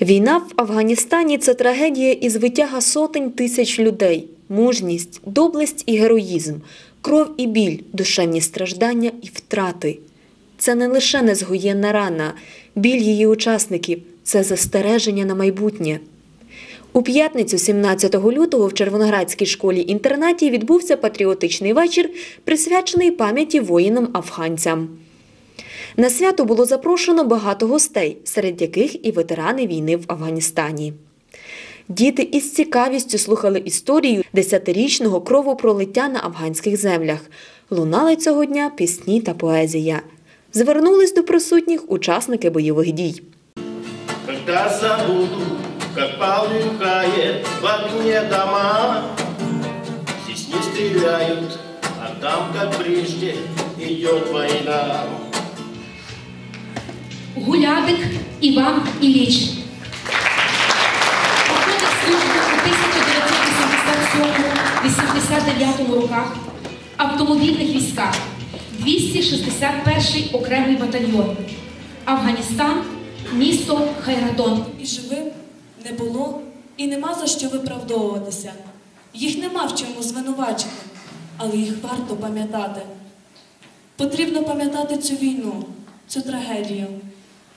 Війна в Афганістані це трагедія і звитяга сотень тисяч людей, мужність, доблесть і героїзм, кров і біль, душевні страждання і втрати. Це не лише незгоєнна рана, біль її учасників, це застереження на майбутнє. У п'ятницю, 17 лютого, в Червоноградській школі-інтернаті відбувся патріотичний вечір, присвячений пам'яті воїнам-афганцям. На свято було запрошено багато гостей, серед яких і ветерани війни в Афганістані. Діти із цікавістю слухали історію десятирічного кровопролиття на афганських землях. Лунали цього дня пісні та поезія. Звернулись до присутніх учасники бойових дій. Когда забуду, как полыхает в огне дома, Здесь не стреляют, а там, как прежде, идет война. Гулябик Іван Ілліч. Проходив службу у 1987-89 роках автомобільних військах, 261 окремий батальйон. Афганістан, місто Хайратон. і живим не було і нема за що виправдовуватися. Їх нема в чому звинувачити, але їх варто пам'ятати. Потрібно пам'ятати цю війну, цю трагедію.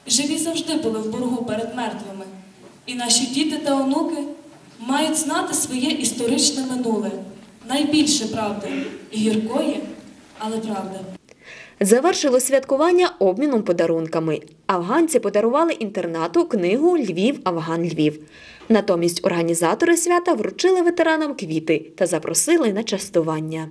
Живі завжди були в боргу перед мертвими, і наші діти та онуки мають знати своє історичне минуле, найбільше правди, гіркої, але правди. Завершило святкування обміном подарунками. Афганці подарували інтернату книгу Львів, Афган Львів. Натомість організатори свята вручили ветеранам квіти та запросили на частування.